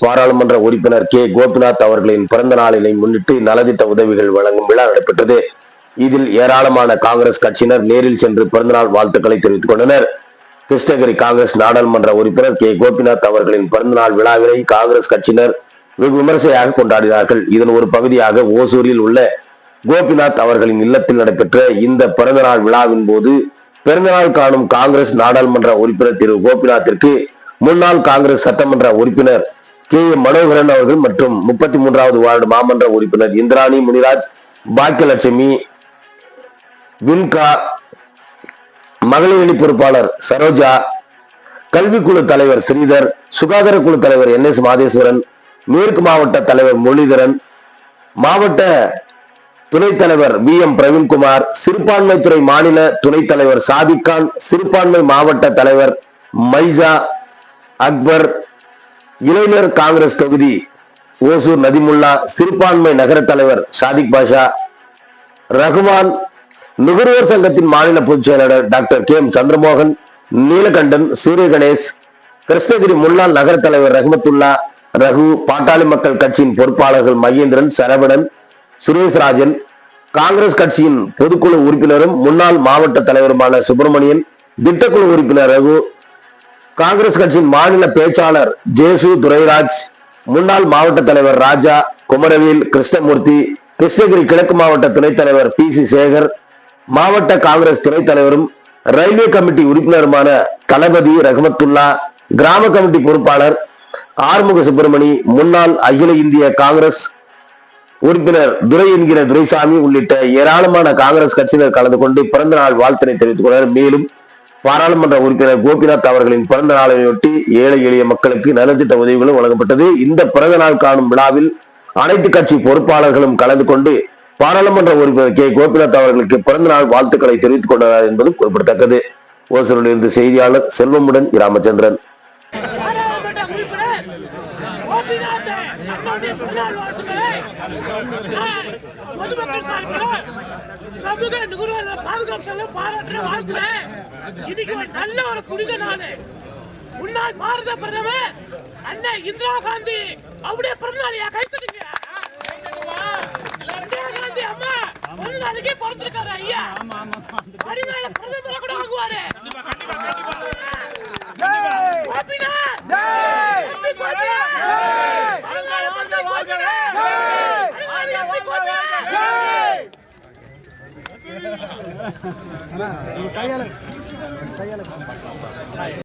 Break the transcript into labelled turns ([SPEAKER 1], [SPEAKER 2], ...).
[SPEAKER 1] பாராளுமன்ற உறுப்பினர் கே. கோபிநாத் அவர்களின் பிறந்த நாளினை முன்னிட்டு நலத்திட்ட உதவிகள் வழங்கும் விழா நடைபெற்றது. இதில் ஏராளமான காங்கிரஸ் கட்சியினர் நேரில் சென்று பிறந்தநாள் வாழ்த்துக்களை தெரிவித்துக் கொண்டனர். கிருஷ்ணகிரி காங்கிரஸ் நாடாளுமன்ற உறுப்பினர் கே. கோபிநாத் அவர்களின் பிறந்தநாள் விழாவினை காங்கிரஸ் கட்சியினர் வெகு விமர்சையாக கொண்டாடினார்கள். இதன் ஒரு பகுதியாக ஓசூரில் உள்ள கோபிநாத் அவர்களின் இல்லத்தில் நடைபெற்ற இந்த பிறந்தநாள் விழாவின் போது பிறந்தநாள் காணும் காங்கிரஸ் நாடாளுமன்ற உறுப்பினர் திரு கோபிநாத்திற்கு முன்னாள் காங்கிரஸ் சட்டமன்ற உறுப்பினர் கே. எம் மனோகரன் அவர்கள் மற்றும் முப்பத்தி மூன்றாவது வார்டு மாமன்ற உறுப்பினர் இந்திராணி முனிராஜ் பாக்கியலட்சுமி வின்கா மகளிர் அணி பொறுப்பாளர் சரோஜா கல்விக்குழு தலைவர் ஸ்ரீதர் சுகாதார குழு தலைவர் என் எஸ் மாதேஸ்வரன் மேற்கு மாவட்ட தலைவர் முரளிதரன் மாவட்ட துணைத் தலைவர் வி எம் பிரவீன்குமார் சிறுபான்மைத்துறை மாநில துணைத் தலைவர் சாதிக்கான் சிறுபான்மை மாவட்ட தலைவர் மைசா அக்பர் இளைஞர் காங்கிரஸ் தொகுதி ஓசூர் நதிமுல்லா சிறுபான்மை நகர தலைவர் சாதிக் பாஷா ரகுமான் நுகர்வோர் சங்கத்தின் மாநில பொதுச் செயலாளர் doctor K M Chandramohan Neelakandan Surya Ganesh Krishnagiri முன்னாள் நகர தலைவர் ரஹமத்துல்லா ரகு பாட்டாளி மக்கள் கட்சியின் பொறுப்பாளர்கள் மகேந்திரன் சரவணன் சுரேஷ் ராஜன் காங்கிரஸ் கட்சியின் பொதுக்குழு உறுப்பினரும் முன்னாள் மாவட்ட தலைவருமான சுப்பிரமணியன் திட்டக்குழு உறுப்பினர் ரகு காங்கிரஸ் கட்சியின் மாநில பேச்சாளர் ஜேசு துரைராஜ் முன்னாள் மாவட்ட தலைவர் ராஜா குமரவேல் கிருஷ்ணமூர்த்தி கிருஷ்ணகிரி கிழக்கு மாவட்ட துணைத் தலைவர் பி சி சேகர் மாவட்ட காங்கிரஸ் துணைத் தலைவரும் ரயில்வே கமிட்டி உறுப்பினருமான தளபதி ரஹமத்துல்லா கிராம கமிட்டி பொறுப்பாளர் ஆறுமுக சுப்பிரமணி முன்னாள் அகில இந்திய காங்கிரஸ் உறுப்பினர் துரை என்கிற துரைசாமி உள்ளிட்ட ஏராளமான காங்கிரஸ் கட்சியினர் கலந்து கொண்டு பிறந்த நாள் வாழ்த்தினை தெரிவித்துக் கொண்டனர். மேலும் பாராளுமன்ற உறுப்பினர் கோபிநாத் அவர்களின் பிறந்த நாளையொட்டி ஏழை எளிய மக்களுக்கு நலத்திட்ட உதவிகளும் வழங்கப்பட்டது. இந்த பிறந்த நாள் காணும் விழாவில் அனைத்து கட்சி பொறுப்பாளர்களும் கலந்து கொண்டு பாராளுமன்ற உறுப்பினர் கே. கோபிநாத் அவர்களுக்கு பிறந்த நாள் வாழ்த்துக்களை தெரிவித்துக் கொண்டனர் என்பதும் குறிப்பிடத்தக்கது. ஓசூரில் இருந்து செய்தியாளர் செல்வமுடன் ராமச்சந்திரன்
[SPEAKER 2] பாராளுமன்ற உறுப்பினர் கோபிநாத் அண்ணாவுடைய பிறந்தநாள் வாழ்த்துக்களை நான் பொதுமக்கள் சார்பில் சமூக நுகர்வோர் பாதுகாப்பு செல்ல பாராட்டுற வாழ்த்துறேன் இன்னைக்கு ஒரு நல்ல ஒரு புனித நாள் முன்னாள் பாரத பிரதமர் அண்ணன் இந்திரா காந்தி அவருடைய பிறந்தநாளையா கைத்தடுங்க இந்திரா காந்தி அம்மா பிறந்த நாளைக்கே பிறந்திருக்காரு ஐயா కయ్యాలి కయ్యాలి